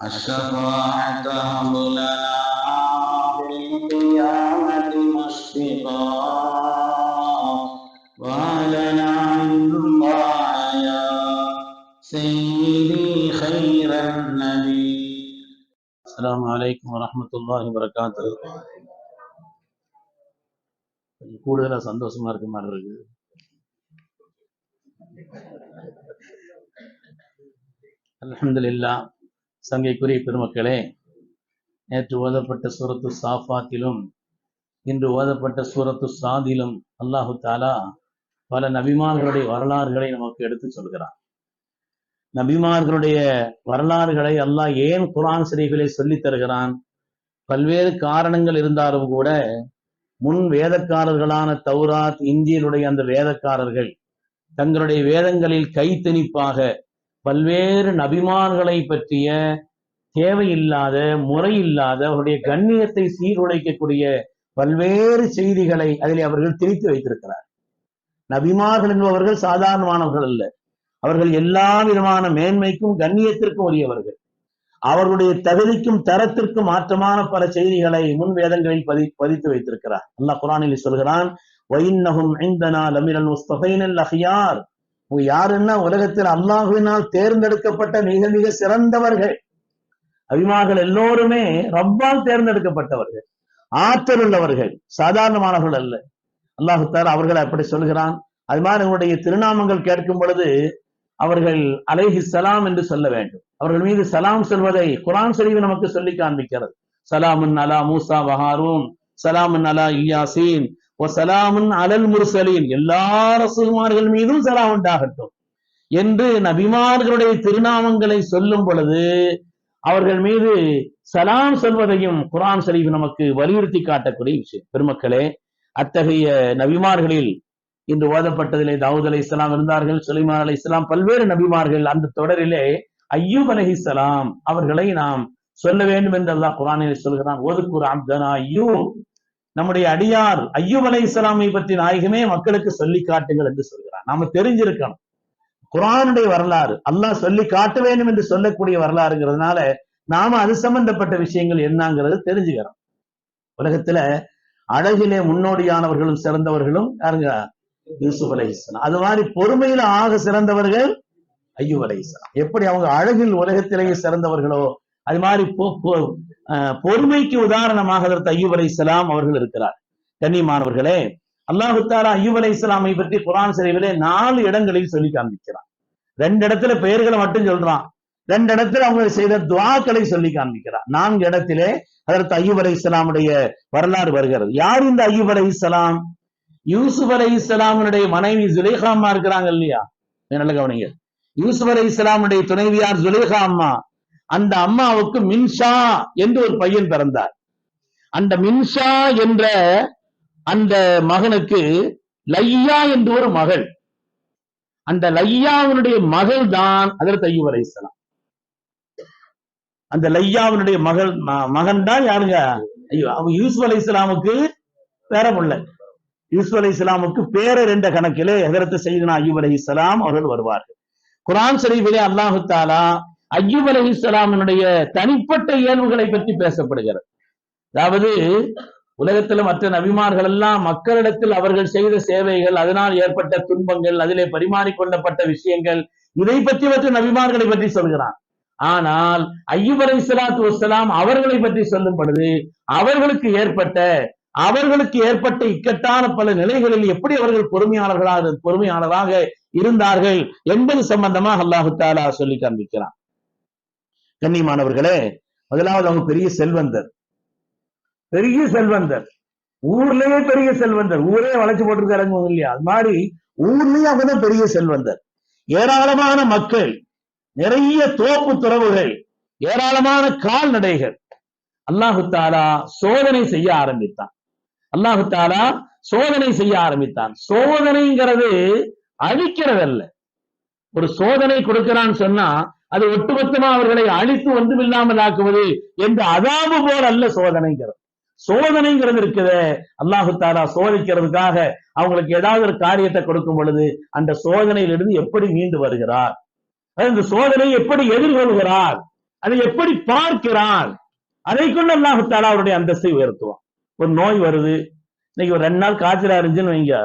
الشفاعة هب لنا في القيامة مشفقا وعلنا عند الله يا سيدي خير النبي السلام عليكم ورحمة الله وبركاته கொஞ்சம் கூடுதலா சந்தோஷமா இருக்க மாதிரி இருக்கு அல்ஹம்துலில்லா சங்கைக்குரிய பெருமக்களே நேற்று ஓதப்பட்ட சூரத்து சாஃபாத்திலும் இன்று ஓதப்பட்ட சூரத்து சாதிலும் அல்லாஹு தாலா பல நபிமார்களுடைய வரலாறுகளை நமக்கு எடுத்து சொல்கிறான். நபிமார்களுடைய வரலாறுகளை அல்லாஹ் ஏன் குரான் சிறைகளை சொல்லித் தருகிறான்? பல்வேறு காரணங்கள் இருந்தாலும் கூட முன் வேதக்காரர்களான தௌராத் இந்தியனுடைய அந்த வேதக்காரர்கள் தங்களுடைய வேதங்களில் கைத்தணிப்பாக பல்வேறு நபிமார்களை பற்றிய தேவையில்லாத முறையில்லாத அவருடைய கண்ணியத்தை சீர்குலைக்கக்கூடிய பல்வேறு செய்திகளை அதில் அவர்கள் திரித்து வைத்திருக்கிறார். நபிமார்கள் என்பவர்கள் சாதாரணமானவர்கள் அல்ல. அவர்கள் எல்லா விதமான மேன்மைக்கும் கண்ணியத்திற்கும் உரியவர்கள். அவர்களுடைய தகுதிக்கும் தரத்திற்கும் மாற்றமான பல செய்திகளை முன் வேதங்களில் பதி பதித்து வைத்திருக்கிறார். அல்லாஹ் குரானில் சொல்கிறான் யாருன்னா உலகத்தில் அல்லாஹுவினால் தேர்ந்தெடுக்கப்பட்ட மிக மிக சிறந்தவர்கள். அபிமார்கள் எல்லோருமே ரப்பால் தேர்ந்தெடுக்கப்பட்டவர்கள். ஆற்றல் உள்ளவர்கள். சாதாரணமானவர்கள் அல்ல. அல்லாஹுத்தார் அவர்கள் அப்படி சொல்கிறான். அது மாதிரி உங்களுடைய திருநாமங்கள் கேட்கும் பொழுது அவர்கள் அலைஹி சலாம் என்று சொல்ல வேண்டும். அவர்கள் மீது சலாம் சொல்வதை குரான் சரிவு நமக்கு சொல்லி காண்பிக்கிறது. சலாமுன் அலா மூசா வஹாரூன். சலாமுன் அலா இயாசீன். சலாமன் அலல் முர்சலீன் எல்லா ரசூல்மார்கள் மீதும் சலாம் உண்டாகட்டும் என்று நபிமார்களுடைய திருநாமங்களை சொல்லும் பொழுது அவர்கள் மீது சலாம் சொல்வதையும் குரான் ஷரீஃப் நமக்கு வலியுறுத்தி காட்டக்கூடிய விஷயம் பெருமக்களே அத்தகைய நபிமார்களில் இன்று ஓதப்பட்டதிலே தாவூத் அலை இஸ்லாம் இருந்தார்கள் சுலைமான் அலை இஸ்லாம் பல்வேறு நபிமார்கள் அந்த தொடரிலே ஐயூப் அலஹி இஸ்லாம் அவர்களை நாம் சொல்ல வேண்டும் என்று அல்லாஹ் குரானில் சொல்கிறான் ஒதுக்குர் அப்தனா ஐயூப் நம்முடைய அடியார் ஐயூப் அலை இஸ்லாமை பற்றி நாயகமே மக்களுக்கு சொல்லி காட்டுங்கள் என்று சொல்கிறார் நாம தெரிஞ்சிருக்கணும். குரானுடைய வரலாறு அல்லாஹ் சொல்லி காட்ட வேண்டும் என்று சொல்லக்கூடிய வரலாறுங்கிறதுனால நாம அது சம்பந்தப்பட்ட விஷயங்கள் என்னங்கிறது தெரிஞ்சுக்கிறோம். உலகத்துல அழகிலே முன்னோடியானவர்களும் சிறந்தவர்களும் யாருங்க? யூசுப் அலை இஸ்லாம் அது மாதிரி பொறுமையில ஆக சிறந்தவர்கள் ஐயூப் அலை இஸ்லாம் எப்படி அவங்க அழகில் உலகத்திலேயே சிறந்தவர்களோ அது மாதிரி பொறுமைக்கு உதாரணமாக அதற்கு ஐயூப் அலை இஸ்லாம் அவர்கள் இருக்கிறார். கண்ணியமானவர்களே அல்லாஹு தாலா ஐயூப் அலை இஸ்லாமை பற்றி குரான் சிறைவிலே நாலு இடங்களில் சொல்லி காண்பிக்கிறான். ரெண்டு இடத்துல பெயர்களை மட்டும் சொல்றான். ரெண்டு இடத்துல அவங்க செய்த துவாக்களை சொல்லி காண்பிக்கிறான். நான்கு இடத்திலே அதற்கு ஐயூப் அலை இஸ்லாமுடைய வரலாறு வருகிறது. யார் இந்த ஐயூப் அலை இஸ்லாம் யூசுப் அலை இஸ்லாமுடைய மனைவி ஜுலேஹா அம்மா இருக்கிறாங்க இல்லையா? நல்ல கவனிங்க. யூசுப் அலை இஸ்லாமுடைய துணைவியார் ஜுலேஹா அம்மா. அந்த அம்மாவுக்கு மின்ஷா என்று ஒரு பையன் பிறந்தார். அந்த மின்ஷா என்ற அந்த மகனுக்கு லையா என்று ஒரு மகள். அந்த லையாவினுடைய மகள் தான் அதற்கு ஐயூப் அலை அந்த லையாவினுடைய மகள் மகன் தான் யாருங்க? ஐயோ அவங்க யூசுப் அலை இஸ்லாமுக்கு பேர பிள்ளை யூசுப் அலி இஸ்லாமுக்கு பேரர் என்ற கணக்கிலே எதிர்த்து செய்தனா ஐயூப் அலி இஸ்லாம் அவர்கள் வருவார்கள். குரான் ஷரீஃபிலே அல்லாஹு தாலா ஐயூப் அலி இஸ்லாமினுடைய தனிப்பட்ட இயல்புகளை பற்றி பேசப்படுகிறது. அதாவது உலகத்துல மற்ற நபிமார்கள் எல்லாம் மக்களிடத்தில் அவர்கள் செய்த சேவைகள் அதனால் ஏற்பட்ட துன்பங்கள் அதிலே பரிமாறிக்கொள்ளப்பட்ட விஷயங்கள் இதை பற்றி மற்ற நபிமார்களை பற்றி சொல்கிறான். ஆனால் ஐயூப் அலி இஸ்லாத்து வசலாம் அவர்களை பற்றி சொல்லும் பொழுது அவர்களுக்கு ஏற்பட்ட அவர்களுக்கு ஏற்பட்ட இக்கட்டான பல நிலைகளில் எப்படி அவர்கள் பொறுமையாளர்களாக பொறுமையாளராக இருந்தார்கள் என்பது சம்பந்தமாக அல்லாஹு தாலா சொல்லி காண்பிக்கிறான். கண்ணியமானவர்களே முதலாவது அவங்க பெரிய செல்வந்தர். பெரிய செல்வந்தர். ஊர்லயே பெரிய செல்வந்தர். ஊரே வளைச்சு போட்டிருக்காருங்க இல்லையா? அது மாதிரி ஊர்லயே அவங்கதான் பெரிய செல்வந்தர். ஏராளமான மக்கள் நிறைய தோப்பு துறவுகள் ஏராளமான கால்நடைகள். அல்லாஹு தாலா சோதனை செய்ய ஆரம்பித்தான். அல்லாஹு தாலா சோதனை செய்ய ஆரம்பித்தான். சோதனைங்கிறது அழிக்கிறதல்ல. ஒரு சோதனை கொடுக்கிறான்னு சொன்னா அது ஒட்டுமொத்தமா அவர்களை அழித்து ஒன்றும் இல்லாமல் ஆக்குவது என்று அதாபு போல் அல்ல சோதனைங்கிறது. சோதனைங்கிறது இருக்குது. அல்லாஹு தாலா சோதிக்கிறதுக்காக அவங்களுக்கு ஏதாவது ஒரு காரியத்தை கொடுக்கும் பொழுது அந்த சோதனையிலிருந்து எப்படி மீண்டு வருகிறார்? அந்த சோதனை எப்படி எதிர்கொள்கிறார்? அதை எப்படி பார்க்கிறான் அதை கொண்டு அல்லாஹு தாலா அவருடைய அந்தஸ்தை உயர்த்துவான். ஒரு நோய் வருது. இன்னைக்கு ஒரு ரெண்டு நாள் காய்ச்சலா இருந்துச்சுன்னு வைங்க.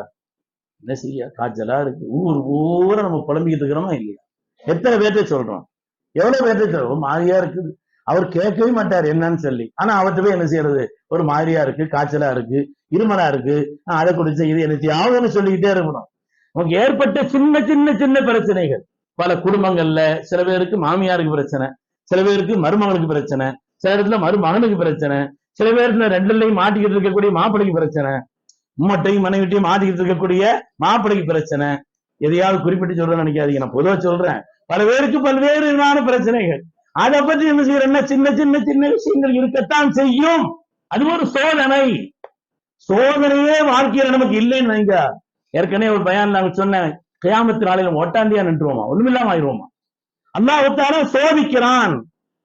என்ன செய்ய? காய்ச்சலா இருக்கு. ஊர் ஊரா நம்ம புலம்பிக்கிட்டு இருக்கிறோமா இல்லையா? எத்தனை பேர்த்த சொல்றோம்? எவ்வளவு பேர்த்துக்கு சொல்றோம் மாதிரியா இருக்குது. அவர் கேட்கவே மாட்டார் என்னன்னு சொல்லி. ஆனா அவர்கிட்ட போய் என்ன செய்யறது? ஒரு மாதிரியா இருக்கு காய்ச்சலா இருக்கு இருமலா இருக்கு. நான் அதை குடிச்ச இது என்ன யாவுன்னு சொல்லிக்கிட்டே இருக்கணும். நமக்கு ஏற்பட்ட சின்ன சின்ன சின்ன பிரச்சனைகள். பல குடும்பங்கள்ல சில பேருக்கு மாமியாருக்கு பிரச்சனை சில பேருக்கு மருமகளுக்கு பிரச்சனை சில இடத்துல மருமகனுக்கு பிரச்சனை சில பேர்ல ரெண்டுலையும் மாட்டிக்கிட்டு இருக்கக்கூடிய மாப்பிள்ளைக்கு பிரச்சனை உம்மட்டையும் மனைவிட்டையும் மாட்டிக்கிட்டு இருக்கக்கூடிய மாப்பிள்ளைக்கு பிரச்சனை. எதையாவது குறிப்பிட்டு சொல்றேன்னு நினைக்காதீங்க. நான் பொதுவா சொல்றேன். பல பேருக்கு பல்வேறு விதமான பிரச்சனைகள். அதை பத்தி என்ன செய்யறேன்னா சின்ன சின்ன சின்ன விஷயங்கள் இருக்கத்தான் செய்யும். அது ஒரு சோதனை. சோதனையே வாழ்க்கையில நமக்கு இல்லைன்னு வைங்க. ஏற்கனவே ஒரு பயான் நாங்க சொன்னேன். கியாமத்து நாளையில ஒட்டாண்டியா நின்றுவோமா? ஒண்ணுமில்லாம ஆயிடுவோமா அல்லாஹுத்தாலா சோதிக்கிறான்.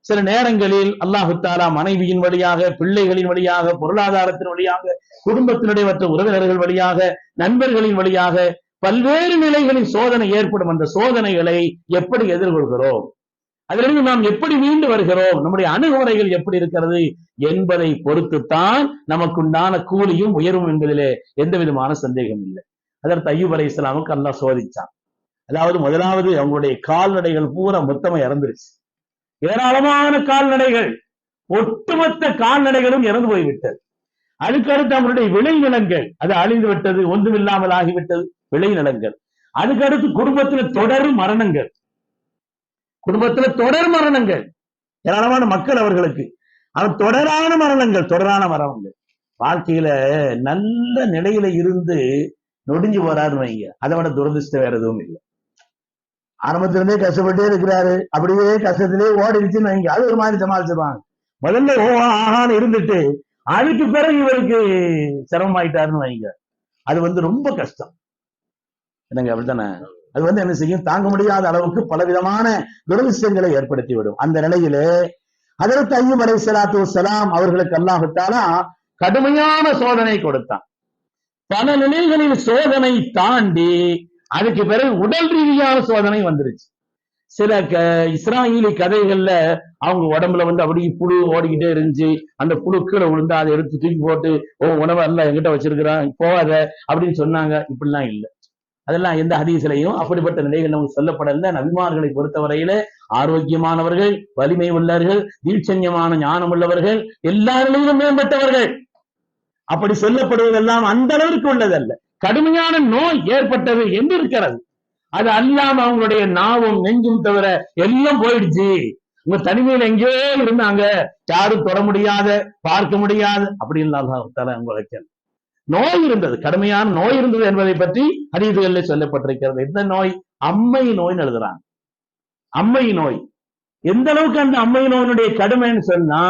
சில நேரங்களில் அல்லாஹுத்தாலா மனைவியின் வழியாக பிள்ளைகளின் வழியாக பொருளாதாரத்தின் வழியாக குடும்பத்தினுடைய மற்ற உறவினர்கள் வழியாக நண்பர்களின் வழியாக பல்வேறு நிலைகளில் சோதனை ஏற்படும் அந்த சோதனைகளை எப்படி எதிர்கொள்கிறோம்? அதிலிருந்து நாம் எப்படி மீண்டு வருகிறோம்? நம்முடைய அணுகுமுறைகள் எப்படி இருக்கிறது? என்பதை பொறுத்துத்தான் நமக்குண்டான கூலியும் உயரும் என்பதிலே எந்த விதமான சந்தேகம் இல்லை. அதற்கு ஐயூப் அலை இஸ்லாமுக்கு அல்லாஹ் சோதிச்சான். அதாவது முதலாவது அவங்களுடைய கால்நடைகள் பூரா மொத்தமா இறந்துருச்சு. ஏராளமான கால்நடைகள் ஒட்டுமொத்த கால்நடைகளும் இறந்து போய்விட்டது. அதுக்கடுத்து அவங்களுடைய விளைநிலங்கள் அது அழிந்து விட்டது ஒன்றுமில்லாமல் ஆகிவிட்டது. விளைநிலங்கள் அதுக்கடுத்து குடும்பத்துல தொடர் மரணங்கள். குடும்பத்துல தொடர் மரணங்கள். ஏராளமான மக்கள் அவர்களுக்கு. அவர் தொடரான மரணங்கள் தொடரான மரணங்கள். வாழ்க்கையில நல்ல நிலையில இருந்து நொடிஞ்சு போறாருன்னு வைங்க. அதை விட துரதிருஷ்டம் வேற எதுவும் இல்லை. ஆரம்பத்திலிருந்தே கஷ்டப்பட்டே இருக்கிறாரு. அப்படியே கஷ்டத்திலே ஓடிடுச்சுன்னு வைங்க. அது ஒரு மாதிரி சமாளிச்சிருவாங்க. முதல்ல ஓ இருந்துட்டு அதுக்கு பிறகு இவருக்கு சிரமமாயிட்டாருன்னு வைங்க. அது வந்து ரொம்ப கஷ்டம். என்னங்க அப்படித்தானே? அது வந்து என்ன செய்யும்? தாங்க முடியாத அளவுக்கு பலவிதமான துரதிருஷ்டங்களை ஏற்படுத்தி விடும் அந்த நிலையிலே அதற்கு ஐயம் அலை சலாத்து சலாம் அவர்களுக்கு அல்லாஹுத்தாலா கடுமையான சோதனை கொடுத்தான். பல நிலைகளில் சோதனை தாண்டி அதுக்கு பிறகு உடல் ரீதியான சோதனை வந்துருச்சு. சில க இஸ்ராயலி கதைகள்ல அவங்க உடம்புல வந்து அப்படியே புழு ஓடிக்கிட்டே இருந்துச்சு. அந்த புழு கீழே விழுந்து அதை எடுத்து தூக்கி போட்டு ஓ உணவை எல்லாம் எங்கிட்ட வச்சிருக்கிறான் போகாத அப்படின்னு சொன்னாங்க. இப்படிலாம் இல்லை. அதெல்லாம் எந்த ஹதீசிலையும் அப்படிப்பட்ட நிலைகள் நமக்கு சொல்லப்படல நபிமார்களை பொறுத்தவரையில ஆரோக்கியமானவர்கள் வலிமை உள்ளவர்கள் தீட்சண்யமான ஞானம் உள்ளவர்கள் எல்லா நிலையிலும் மேம்பட்டவர்கள். அப்படி சொல்லப்படுவதெல்லாம் அந்த அளவிற்கு உள்ளதல்ல. கடுமையான நோய் ஏற்பட்டது என்று இருக்கிறது. அது அல்லாம அவங்களுடைய நாவும் நெஞ்சும் தவிர எல்லாம் போயிடுச்சு. உங்க தனிமையில எங்கேயோ இருந்தாங்க. யாரும் தொட முடியாத பார்க்க முடியாது அப்படின்னு அல்லாஹால அவங்க நோய் இருந்தது. கடுமையான நோய் இருந்தது என்பதை பற்றி ஹதீதுகள்ல சொல்லப்பட்டிருக்கிறது. எந்த நோய்? அம்மை நோய்னு எழுதுறாங்க. அம்மை நோய். எந்த அளவுக்கு அந்த அம்மை நோயினுடைய கடுமைன்னு சொன்னா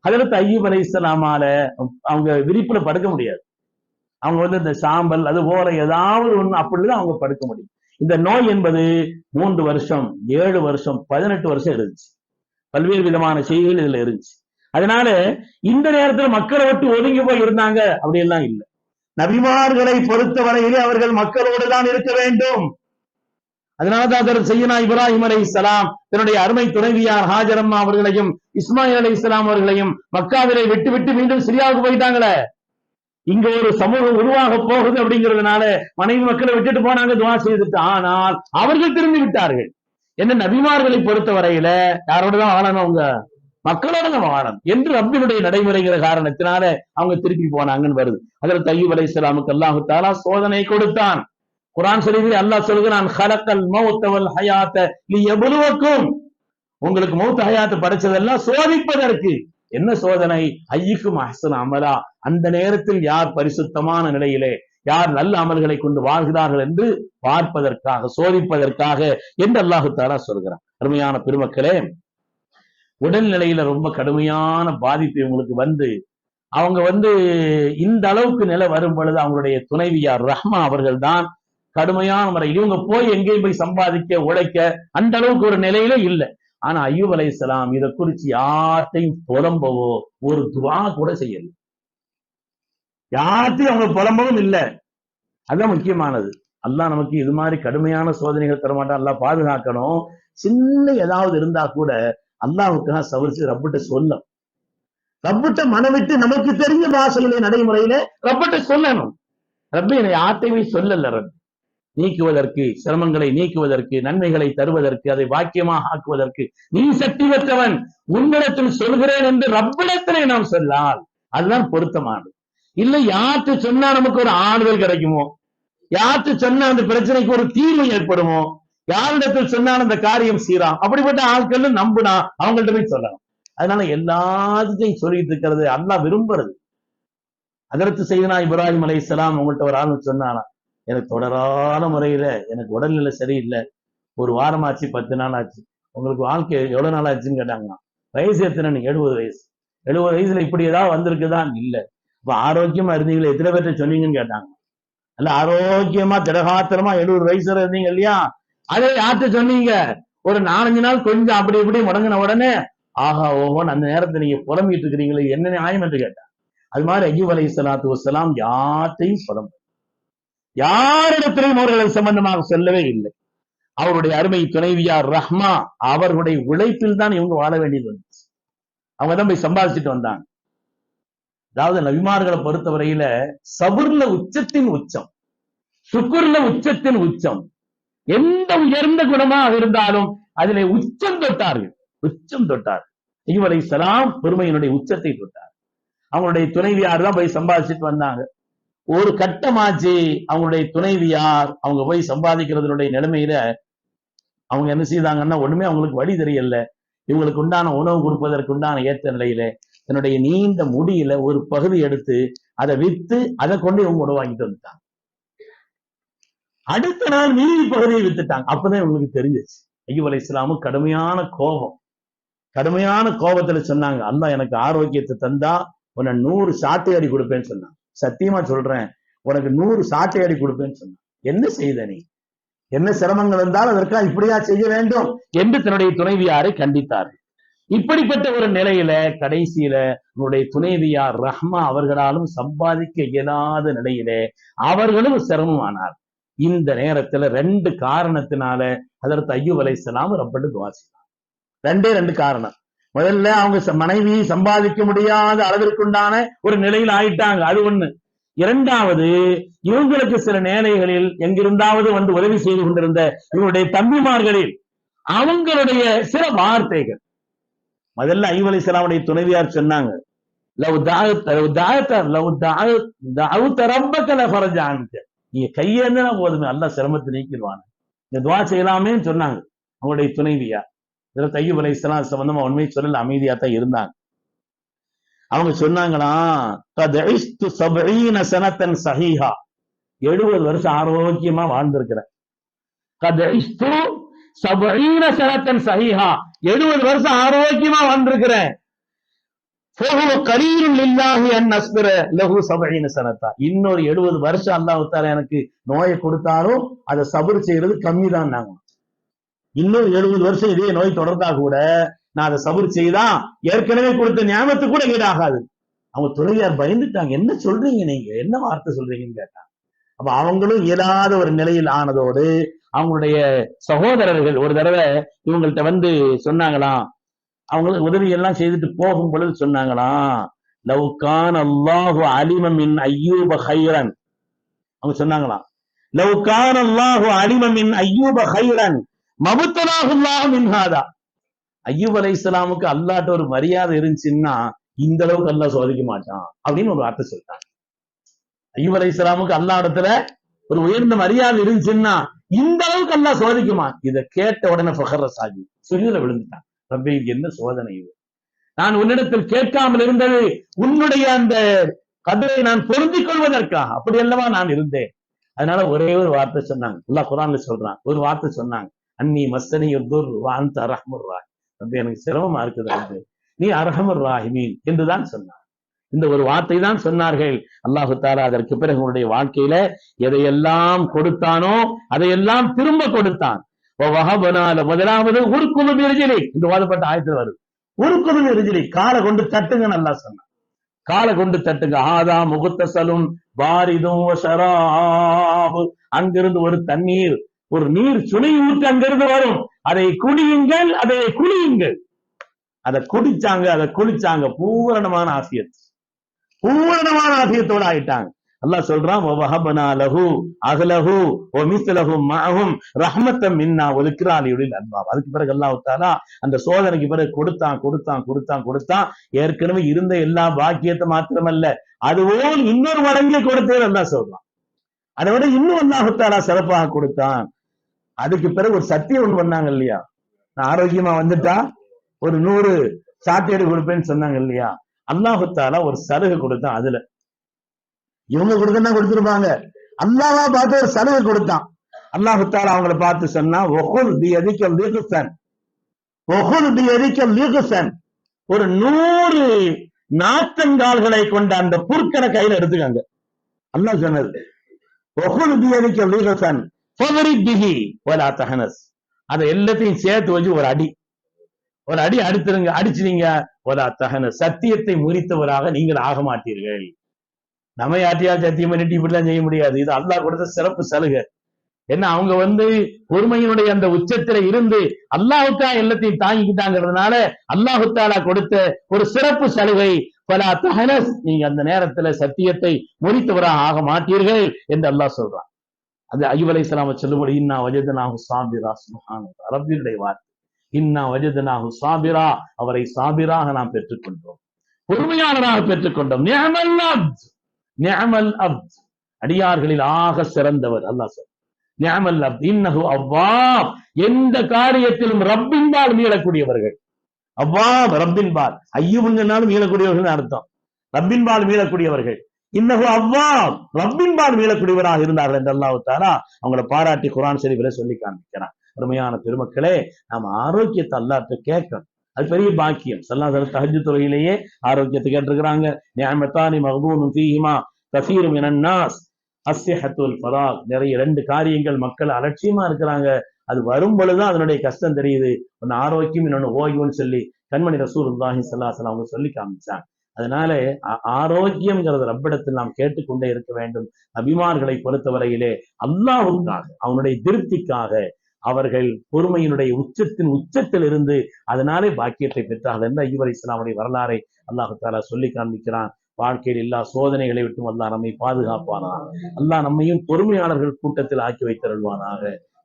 அதற்கு ஐயூப் அலை இஸ்லாமால அவங்க விரிப்புல படுக்க முடியாது. அவங்க வந்து இந்த சாம்பல் அது போல ஏதாவது ஒண்ணு அப்படிதான் அவங்க படுக்க முடியும். இந்த நோய் என்பது மூன்று வருஷம் ஏழு வருஷம் பதினெட்டு வருஷம் இருந்துச்சு. பல்வேறு விதமான செய்திகள் இதுல இருந்துச்சு. அதனால இந்த நேரத்துல மக்களை விட்டு ஒதுங்கி போய் இருந்தாங்க அப்படி எல்லாம் இல்லை. நபிமார்களை பொறுத்தவரையிலே அவர்கள் மக்களோடு தான் இருக்க வேண்டும். அதனால்தான் செய்யனா இப்ராஹிம் அலை இஸ்லாம் தன்னுடைய அருமை துணைவியார் ஹாஜரம்மா அவர்களையும் இஸ்மாயில் அலை இஸ்லாம் அவர்களையும் மக்காவிலை விட்டு விட்டு மீண்டும் சிரியாவுக்கு போயிட்டாங்களே. இங்க ஒரு சமூகம் உருவாக போகுது அப்படிங்கிறதுனால மனைவி மக்களை விட்டுட்டு போனாங்க துவா செய்துட்டு. ஆனால் அவர்கள் திரும்பி விட்டார்கள். என்ன நபிமார்களை பொறுத்தவரையில யாரோடதான் வாழணும் அவங்க மக்களோட நம்ம வாழணும். என்று ரப்பினுடைய நடைமுறைங்கிற காரணத்தினால அவங்க திருப்பி போனாங்கன்னு வருது. அதில் தையூப் அலை இஸ்லாமுக்கு அல்லாஹு தாலா சோதனை கொடுத்தான். குரான் ஷரீஃபில் அல்லாஹ் சொல்கிறான் ஹலக்கல் மௌத்தவல் ஹயாத்த நீ எவ்வளவுக்கும் உங்களுக்கு மௌத்த ஹயாத்த படைச்சதெல்லாம் சோதிப்பதற்கு. என்ன சோதனை? ஐயுக்கும் அஹசன் அமலா. அந்த நேரத்தில் யார் பரிசுத்தமான நிலையிலே யார் நல்ல அமல்களை கொண்டு வாழ்கிறார்கள் என்று பார்ப்பதற்காக சோதிப்பதற்காக என்று அல்லாஹு தாலா சொல்கிறான். அருமையான பெருமக்களே உடல்நிலையில ரொம்ப கடுமையான பாதிப்பு இவங்களுக்கு வந்து அவங்க வந்து இந்த அளவுக்கு நிலை வரும் பொழுது அவங்களுடைய துணைவியார் ரஹ்மா அவர்கள் தான் கடுமையான முறை இவங்க போய் எங்கேயும் போய் சம்பாதிக்க உழைக்க அந்த அளவுக்கு ஒரு நிலையில இல்லை. ஆனா ஐயூப் அலை இஸ்லாம் இதை குறிச்சு யார்ட்டையும் புலம்பவோ ஒரு துவா கூட செய்யல. யார்ட்டையும் அவங்க புலம்பவும் இல்லை. அதுதான் முக்கியமானது. அல்லாஹ் நமக்கு இது மாதிரி கடுமையான சோதனைகள் தரமாட்டான். எல்லாம் பாதுகாக்கணும். சின்ன ஏதாவது இருந்தா கூட அல்லாஹ்வுக்காக சவரிச்சு ரப்பிட்ட சொல்லும் ரப்பிட்ட மனவிட்டு நமக்கு தெரிஞ்ச வாசல்களை நடைமுறையில ரப்பிட்ட சொல்லணும். ரப்பி என்னை யார்ட்டையுமே சொல்லல ரப்பி. நீக்குவதற்கு சிரமங்களை நீக்குவதற்கு நன்மைகளை தருவதற்கு அதை வாக்கியமாக ஆக்குவதற்கு நீ சக்தி பெற்றவன். உன்னிடத்தில் சொல்கிறேன் என்று ரப்பிடத்திலே நாம் சொல்லால் அதுதான் பொருத்தமானது. இல்லை யார்கிட்ட சொன்னா நமக்கு ஒரு ஆறுதல் கிடைக்குமோ? யார்கிட்ட சொன்னா அந்த பிரச்சனைக்கு ஒரு தீர்வு ஏற்படுமோ? யாரிடத்தில் சொன்னாலும் அந்த காரியம் சீரா? அப்படிப்பட்ட ஆட்கள் நம்புனா அவங்கள்ட்ட போய் சொல்லணும். அதனால எல்லாத்தையும் சொல்லிட்டு இருக்கிறது அல்லா விரும்புறது. அதற்கு செய்தனா இப்ராஹிம் அலைஹிஸ்ஸலாம் உங்கள்ட்ட ஒரு ஆள் சொன்னானா எனக்கு தொடரான முறையில எனக்கு உடல்நிலை சரியில்லை. ஒரு வாரம் ஆச்சு பத்து நாள் ஆச்சு. உங்களுக்கு வாழ்க்கை எவ்வளவு நாள் ஆச்சுன்னு கேட்டாங்கன்னா வயசு எத்தனை? நீங்க எழுபது வயசு. எழுபது வயசுல இப்படி ஏதாவது வந்திருக்குதான் இல்ல. இப்ப ஆரோக்கியமா இருந்தீங்களே எத்தனை பேர்ட்ட சொன்னீங்கன்னு கேட்டாங்க. நல்ல ஆரோக்கியமா திடகாத்திரமா எழுபது வயசுல இருந்தீங்க இல்லையா? அதே யார்கிட்ட சொன்னீங்க? ஒரு நாலஞ்சு நாள் கொஞ்சம் அப்படி இப்படி முடங்கின உடனே ஆஹா ஓஹோன்னு அந்த நேரத்தை நீங்க புலம்பிட்டு இருக்கிறீங்களே என்ன நியாயம் என்று கேட்டாங்க அது மாதிரி அய்யூப் அலை சலாத்து வசலாம் யார்த்தையும் புலம்பு யாரிடத்திலையும் அவர்கள் சம்பந்தமாக செல்லவே இல்லை. அவருடைய அருமை துணைவியார் ரஹ்மா அவர்களுடைய உழைப்பில் தான் இவங்க வாழ வேண்டியது வந்துச்சு. அவங்க தான் போய் சம்பாதிச்சுட்டு வந்தாங்க. அதாவது நபிமார்களை பொறுத்தவரையில சபுர்ல உச்சத்தின் உச்சம் சுக்குர்ல உச்சத்தின் உச்சம் எந்த உயர்ந்த குணமாக இருந்தாலும் அதிலே உச்சம் தொட்டார்கள். உச்சம் தொட்டார். இவரை சலாம் பெருமையினுடைய உச்சத்தை தொட்டார். அவங்களுடைய துணைவியார் தான் போய் சம்பாதிச்சுட்டு வந்தாங்க. ஒரு கட்டமாச்சு அவங்களுடைய துணைவியார் அவங்க போய் சம்பாதிக்கிறதுனுடைய நிலைமையில அவங்க என்ன செய்தாங்கன்னா ஒண்ணுமே அவங்களுக்கு வழி தெரியல. இவங்களுக்கு உண்டான உணவு கொடுப்பதற்கு உண்டான ஏற்ற நிலையில தன்னுடைய நீண்ட முடியில ஒரு பகுதி எடுத்து அதை வித்து அதை கொண்டு இவங்க உணவு வாங்கிட்டு வந்துட்டாங்க. அடுத்த நாள் மீதி பகுதியை வித்துட்டாங்க. அப்பதான் இவங்களுக்கு தெரிஞ்சிச்சு ஐயூப் அலை இஸ்லாமும் கடுமையான கோபம். கடுமையான கோபத்துல சொன்னாங்க. அல்லா எனக்கு ஆரோக்கியத்தை தந்தா உன்னை நூறு சாட்டை அடி கொடுப்பேன்னு சொன்னான். சத்தியமா சொல்றேன் உனக்கு நூறு சாட்டை அடி கொடுப்பேன்னு சொன்னான். என்ன செய்த நீ? என்ன சிரமங்கள் இருந்தாலும் அதற்காக இப்படியா செய்ய வேண்டும் என்று தன்னுடைய துணைவியாரை கண்டித்தார் இப்படிப்பட்ட ஒரு நிலையில கடைசியில உன்னுடைய துணைவியார் ரஹ்மா அவர்களாலும் சம்பாதிக்க இயலாத நிலையிலே அவர்களும் சிரமமானார் இந்த நேரத்துல ரெண்டு காரணத்தினால அதற்கு ஐயூப் அலைஹிஸ்ஸலாம் ரப்பட்டு ரெண்டே ரெண்டு காரணம். முதல்ல அவங்க ச- மனைவி சம்பாதிக்க முடியாத அளவிற்குண்டான ஒரு நிலையில் ஆயிட்டாங்க. அது ஒண்ணு. இரண்டாவது இவங்களுக்கு சில நேலைகளில் எங்கிருந்தாவது வந்து உதவி செய்து கொண்டிருந்த இவருடைய தம்பிமார்களில் அவங்களுடைய சில வார்த்தைகள். முதல்ல ஐயூப் அலைஹிஸ்ஸலாமுடைய துணைவியார் சொன்னாங்க லவ் தாஅத் லவ் தாஅத் லவ் தாஅத் தாவுத்த ரப்பக லஃபரஜ நீங்க கையேந்தினா போதுமே அல்ல சிரமத்தை நீக்கிடுவாங்க இந்த துவா செய்யலாமேன்னு சொன்னாங்க. அவங்களுடைய துணைவியா இதுல தையூப் அலைஹிஸ்ஸலாம் சம்பந்தமா உண்மையை சொல்லல அமைதியா தான் இருந்தாங்க. அவங்க சொன்னாங்களா சனத்தன் சஹீஹா. எழுபது வருஷம் ஆரோக்கியமா வாழ்ந்திருக்கிறேன் சனத்தன் சஹீஹா. எழுபது வருஷம் ஆரோக்கியமா வாழ்ந்திருக்கிறேன் இன்னொரு எழுபது வருஷம் அல்லாஹால எனக்கு நோயை கொடுத்தாலும் அதை சபர் செய்யறது கம்மி தான் நாங்க. இன்னொரு எழுபது வருஷம் இதே நோய் தொடர்ந்தா கூட நான் அதை சபர் செய்தா ஏற்கனவே கொடுத்த ஞாபகத்து கூட ஈடாகாது. அவங்க துறையார் பயந்துட்டாங்க. என்ன சொல்றீங்க நீங்க? என்ன வார்த்தை சொல்றீங்கன்னு கேட்டாங்க. அப்ப அவங்களும் இயலாத ஒரு நிலையில் ஆனதோடு அவங்களுடைய சகோதரர்கள் ஒரு தடவை இவங்கள்ட்ட வந்து சொன்னாங்களாம் அவங்களுக்கு உதவி எல்லாம் செய்துட்டு போகும் பொழுது சொன்னாங்களாம் லவ்கான் அல்லாஹு அலிமமின் ஐயூப ஹைரன் அவங்க சொன்னாங்களாம் லவ்கான் அல்லாஹு அலிமமின் ஐயூப ஹைரன் மபுத்தலாஹுல்லாஹ் மின்ஹாதா ஐயூப் அலைஹிஸ்ஸலாமுக்கு அல்லாட்ட ஒரு மரியாதை இருந்துச்சுன்னா இந்த அளவுக்கு அல்லாஹ் சோதிக்க மாட்டான் அப்படின்னு ஒரு வார்த்தை சொல்லிட்டாங்க. ஐயூப் அலைஹிஸ்ஸலாமுக்கு அல்லா இடத்துல ஒரு உயர்ந்த மரியாதை இருந்துச்சுன்னா இந்த அளவுக்கு அல்லாஹ் சோதிக்குமா? இதை கேட்ட உடனே ஃபஹர் சாஜி சுஜூல விழுந்துட்டான். ரப்பே என்ன சோதனை இது? நான் உன்னிடத்தில் கேட்காமல் இருந்தது உன்னுடைய அந்த கதரை நான் பொருந்திக் கொள்வதற்காக. அப்படி அல்லவா நான் இருந்தேன். அதனால ஒரே ஒரு வார்த்தை சொன்னாங்க. குரான்ல சொல்றான். ஒரு வார்த்தை சொன்னாங்க. அன்னி மஸ்தனி யுத்துர் வாந்த அரஹமுர் ராஹ் எனக்கு சிரமமா இருக்குது நீ அரஹமுர் ராஹிமீன் என்றுதான் சொன்னார். இந்த ஒரு வார்த்தை தான் சொன்னார்கள். அல்லாஹு தாலா அதற்கு பிறகு உன்னுடைய வாழ்க்கையில எதையெல்லாம் கொடுத்தானோ அதையெல்லாம் திரும்ப கொடுத்தான். முதலாவது உருக்குதும் நெருஜிலி இந்த வாதப்பட்ட ஆயத்தில் வருது. உருக்குதும் நெருஜிலி காலை கொண்டு தட்டுங்க நல்லா சொன்னான். காலை கொண்டு தட்டுங்க. ஆதா முகுத்தசலும் பாரிதும் அங்கிருந்து ஒரு தண்ணீர் ஒரு நீர் சுனை ஊற்று அங்கிருந்து வரும். அதை குடியுங்கள் அதை குடியுங்கள் அதை குடிச்சாங்க அதை குளிச்சாங்க. பூரணமான ஆசியத். பூரணமான ஆசியத்தோடு ஆயிட்டாங்க. அல்லாஹ் சொல்றான் வஹபனா லஹு அகலஹு ஓ மிஸ்லஹு மஹும் ரஹ்மத்தம் மின்னா. ஒலிக்ராலியுடைய அன்பாப் அதுக்கு பிறகு அல்லாஹ் தாலா அந்த சோதனைக்கு பிறகு கொடுத்தான் கொடுத்தான் கொடுத்தான் கொடுத்தான். ஏற்கனவே இருந்த எல்லா பாக்கியத்தை மாத்திரமல்ல அதுபோல் இன்னொரு மடங்கே கொடுத்தேன் அல்லாஹ் சொல்றான். அதை விட இன்னும் அல்லாஹ் தாலா சிறப்பாக கொடுத்தான். அதுக்கு பிறகு ஒரு சத்தியம் ஒண்ணு பண்ணாங்க இல்லையா? நான் ஆரோக்கியமா வந்துட்டா? ஒரு நூறு சாத்தியடு கொடுப்பேன்னு சொன்னாங்க இல்லையா? அல்லாஹு தாலா ஒரு சலுகை கொடுத்தான் அதுல. இவங்க கொடுக்கணும் கொடுத்துருப்பாங்க. அல்லாவா பார்த்து ஒரு சலுகை கொடுத்தான். அல்லாஹு அவங்கள பார்த்து சொன்னா ஒஹுல் பி அதிக லீகுசன் ஒஹுல் பி லீகுசன் ஒரு நூறு நாத்தங்கால்களை கொண்ட அந்த புற்கனை கையில எடுத்துக்காங்க. அல்லாஹ் சொன்னது ஒஹுல் பி அதிக லீகுசன் பிஹி தஹனஸ். அதை எல்லாத்தையும் சேர்த்து வச்சு ஒரு அடி. ஒரு அடி அடித்துருங்க அடிச்சிருங்க ஒரு அத்தகன சத்தியத்தை முறித்தவராக நீங்கள் ஆக மாட்டீர்கள். நம்ம யார்ட்டையாவது சத்தியம் பண்ணிட்டு இப்படிலாம் செய்ய முடியாது. இது அல்லாஹ் கொடுத்த சிறப்பு சலுகை. என்ன அவங்க வந்து பொறுமையினுடைய அந்த உச்சத்தில இருந்து அல்லாஹுத்தா எல்லாத்தையும் தாங்கிக்கிட்டாங்கிறதுனால அல்லாஹுத்தாலா கொடுத்த ஒரு சிறப்பு சலுகை பல தஹனஸ் நீங்க அந்த நேரத்துல சத்தியத்தை முறித்தவராக ஆக மாட்டீர்கள் என்று அல்லாஹ் சொல்றான். அது ஐயூப் அலைஹிஸ்ஸலாம சொல்லும்போது இன்னா வஜதனாஹு சாபிரா சுப்ஹானல்லாஹ். அரபியுடைய வார்த்தை. இன்னா வஜதனாஹு சாபிரா அவரை சாபிராக நாம் பெற்றுக்கொண்டோம். பொறுமையாளராக பெற்றுக்கொண்டோம். நியமல் அப்த். அடியார்களில் ஆக சிறந்தவர் அல்லாஹ் சார் நியமல் அப்த். இன்னஹு அவ்வாப். எந்த காரியத்திலும் ரப்பின்பால் மீளக்கூடியவர்கள். அவ்வாப் ரப்பின்பால். ஐயுபுங்கனாலும் மீளக்கூடியவர்கள் அர்த்தம். ரப்பின்பால் மீளக்கூடியவர்கள். இன்னகு அவ்வா ரப்பின்பால் மீளக்கூடியவராக இருந்தார்கள் என்று அல்லாஹ் தாரா அவங்கள பாராட்டி குரான் ஷரீஃபில சொல்லி காண்பிக்கிறான். அருமையான பெருமக்களே நாம் ஆரோக்கியத்தை அல்லாட்ட கேட்கணும். அது பெரிய பாக்கியம். சல்லாசல தஹஜ் துறையிலேயே ஆரோக்கியத்தை கேட்டிருக்கிறாங்க. நியமத்தானி மகபூனும் தீஹிமா கசீரும் இனன்னாஸ் அஸ்யஹத்துல் ஃபராக். நிறைய ரெண்டு காரியங்கள் மக்கள் அலட்சியமா இருக்கிறாங்க. அது வரும் பொழுதுதான் அதனுடைய கஷ்டம் தெரியுது. ஒன்னு ஆரோக்கியம் இன்னொன்னு ஓய்வுன்னு சொல்லி கண்மணி ரசூலுல்லாஹி ஸல்லல்லாஹு அவங்க சொல்லி காமிச்சாங்க. அதனால ஆரோக்கியம்ங்கிறது ரப்பிடத்தில் நாம் கேட்டுக்கொண்டே இருக்க வேண்டும். அபிமான்களை பொறுத்தவரையிலே அல்லாவுக்காக அவனுடைய திருப்திக்காக அவர்கள் பொறுமையினுடைய உச்சத்தின் உச்சத்தில் இருந்து அதனாலே பாக்கியத்தை பெற்றார்கள் என்ற ஐயூப் இஸ்லாமுடைய வரலாறை அல்லாஹு தாலா சொல்லி காண்பிக்கிறான். வாழ்க்கையில் எல்லா சோதனைகளை விட்டும் அல்லா நம்மை பாதுகாப்பானா அல்லா நம்மையும் பொறுமையாளர்கள் கூட்டத்தில் ஆக்கி வைத்தருள்வானாக.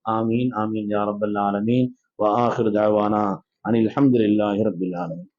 ஆமீன் ஆமீன் யா ஆலமீன். வாஹிர் தாவானா. அனில் ஹம்துலில்லாஹி ரப்பில் ஆலமீன்.